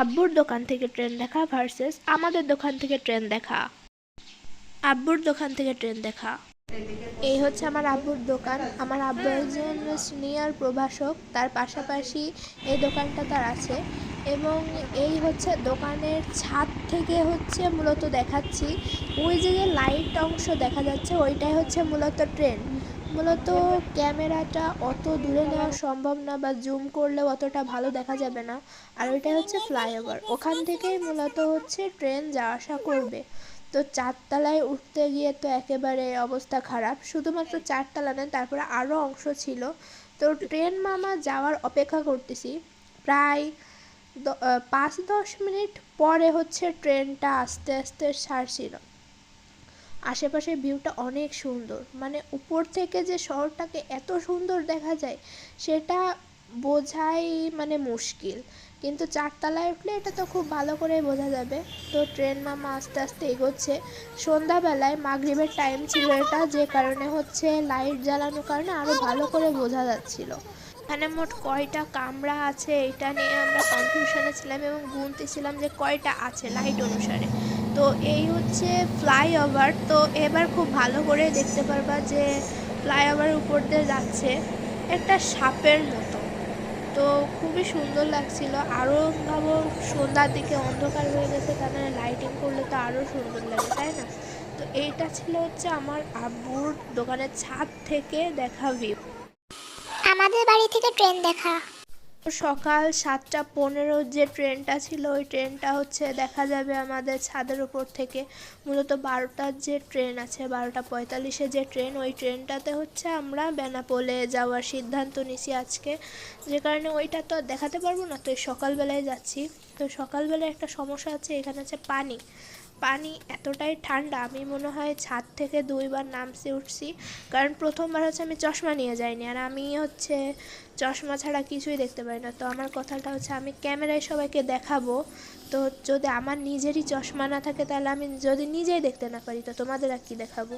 আব্বুর দোকান থেকে ট্রেন দেখা ভার্সেস আমাদের দোকান থেকে ট্রেন দেখা। আব্বুর দোকান থেকে ট্রেন দেখা। এই হচ্ছে আমার আব্বুর দোকান। আমার আব্বু একজন সিনিয়র প্রভাষক, তার পাশাপাশি এই দোকানটা তার আছে। এবং এই হচ্ছে দোকানের ছাদ থেকে হচ্ছে মূলত দেখাচ্ছি। ওই যে যে লাইট অংশ দেখা যাচ্ছে, ওইটাই হচ্ছে মূলত ট্রেন। মূলত ক্যামেরাটা অত দূরে নেওয়া সম্ভব না বা জুম করলেও অতটা ভালো দেখা যাবে না। আর ওইটাই হচ্ছে ফ্লাইওভার। ওখান থেকেই মূলত হচ্ছে ট্রেন যাওয়া আসা করবে। তো চারতলায় উঠতে গিয়ে তো একেবারে অবস্থা খারাপ। শুধুমাত্র চারতলা নয়, তারপরে আরও অংশ ছিল। তো ট্রেন মামা যাওয়ার অপেক্ষা করতেছি। প্রায় পাঁচ দশ মিনিট পরে হচ্ছে ট্রেনটা আস্তে আস্তে ছাড়ছিল আশেপাশের ভিউটা অনেক সুন্দর। মানে উপর থেকে যে শহরটাকে এত সুন্দর দেখা যায়, সেটা বোঝাই মানে মুশকিল। কিন্তু চারতলায় উঠলে এটা তো খুব ভালো করে বোঝা যাবে। তো ট্রেন মামা আস্তে আস্তে এগোচ্ছে। সন্ধ্যাবেলায় মাগরিবের টাইম ছিল এটা, যে কারণে হচ্ছে লাইট জ্বালানোর কারণে আরও ভালো করে বোঝা যাচ্ছিল। এখানে মোট কয়টা কামরা আছে, এটা নিয়ে আমরা কনফিউশনে ছিলাম এবং গুনতেছিলাম যে কয়টা আছে লাইট অনুসারে। তো এই হচ্ছে ফ্লাইওভার তো এবার খুব ভালো করে দেখতে পারবা যে ফ্লাইওভার উপর দিয়ে যাচ্ছে একটা সাপের মতো। তো খুবই সুন্দর লাগছিল। আরও ভাবো সন্ধ্যার দিকে অন্ধকার হয়ে গেছে মানে লাইটিং করলে তো আরও সুন্দর লাগে, তাই না? তো এইটা ছিল হচ্ছে আমার আব্বুর দোকানের ছাদ থেকে দেখা ভিউ আমাদের বাড়ি থেকে ট্রেন দেখা। সকাল সাতটা পনেরো যে ট্রেনটা ছিল, ওই ট্রেনটা হচ্ছে দেখা যাবে আমাদের ছাদের উপর থেকে। মূলত বারোটার যে ট্রেন আছে, বারোটা পঁয়তাল্লিশে যে ট্রেন, ওই ট্রেনটাতে হচ্ছে আমরা বেনাপোলে যাওয়ার সিদ্ধান্ত নিছি আজকে। যে কারণে ওইটা তো দেখাতে পারব না, তো সকালবেলায় যাচ্ছি। তো সকালবেলায় একটা সমস্যা আছে, এখানে আছে পানি। পানি এতটাই ঠান্ডা, আমি মনে হয় ছাদ থেকে দুইবার নামছে উঠছি। কারণ প্রথমবার হচ্ছে আমি চশমা নিয়ে যাইনি আর আমি হচ্ছে চশমা ছাড়া কিছুই দেখতে পারি না। তো আমার কথাটা হচ্ছে আমি ক্যামেরায় সবাইকে দেখাবো। তো যদি আমার নিজেরই চশমা না থাকে, তাহলে আমি যদি নিজেই দেখতে না পারি, তো তোমাদের আর কি দেখাবো?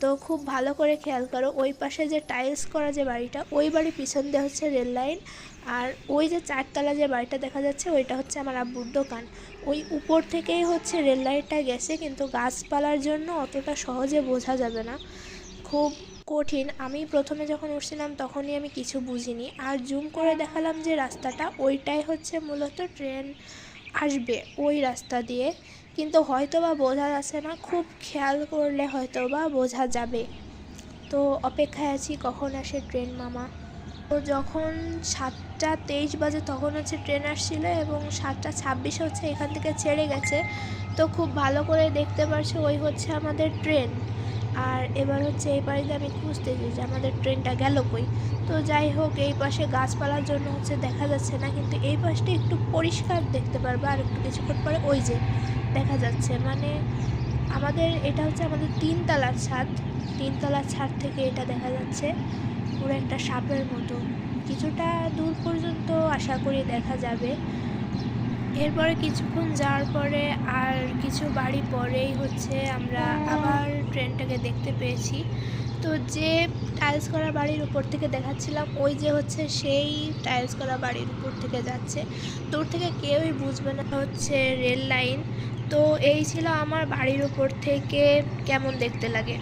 তো খুব ভালো করে খেয়াল করো, ওই পাশে যে টাইলস করা যে বাড়িটা, ওই বাড়ির পিছন দিয়ে হচ্ছে রেল লাইন আর ওই যে চারতলা যে বাড়িটা দেখা যাচ্ছে, ওইটা হচ্ছে আমার আব্বুর দোকান। ওই উপর থেকেই হচ্ছে রেল লাইনটা গেছে, কিন্তু গাছপালার জন্য অতটা সহজে বোঝা যাবে না। খুব কঠিন। আমি প্রথমে যখন উঠছিলাম, তখনই আমি কিছু বুঝিনি। আর জুম করে দেখালাম যে রাস্তাটা, ওইটাই হচ্ছে মূলত ট্রেন আসবে ওই রাস্তা দিয়ে। কিন্তু হয়তো বা বোঝা যাচ্ছে না, খুব খেয়াল করলে হয়তো বা বোঝা যাবে। তো অপেক্ষায় আছি, কখন আসে ট্রেন, মামা? তো যখন সাতটা তেইশ বাজে তখন হচ্ছে ট্রেন আসছিল এবং সাতটা ছাব্বিশে হচ্ছে এখান থেকে ছেড়ে গেছে। তো খুব ভালো করে দেখতে পারছ, ওই হচ্ছে আমাদের ট্রেন। আর এবার হচ্ছে এই পাড়িতে আমি খুঁজতেছি যে আমাদের ট্রেনটা গেল কই। তো যাই হোক, এই পাশে গাছপালার জন্য হচ্ছে দেখা যাচ্ছে না, কিন্তু এই পাশটা একটু পরিষ্কার দেখতে পারবে আর একটু কিছুক্ষণ পরে ওই যে দেখা যাচ্ছে। মানে আমাদের এটা হচ্ছে আমাদের তিনতলার ছাদ তিনতলার ছাদ থেকে এটা দেখা যাচ্ছে পুরো একটা সাপের মতো। কিছুটা দূর পর্যন্ত আশা করি দেখা যাবে। এরপরে কিছুক্ষণ যাওয়ার পরে আর কিছু বাড়ি পরেই হচ্ছে আমরা আবার ট্রেনটাকে দেখতে পেয়েছি। তো যে টাইলস করা বাড়ির উপর থেকে দেখাচ্ছিলাম, ওই যে হচ্ছে সেই টাইলস করা বাড়ির উপর থেকে যাচ্ছে। দূর থেকে কেউই বুঝবে না হচ্ছে রেল লাইন তো এই ছিল আমার বাড়ির উপর থেকে কেমন দেখতে লাগে।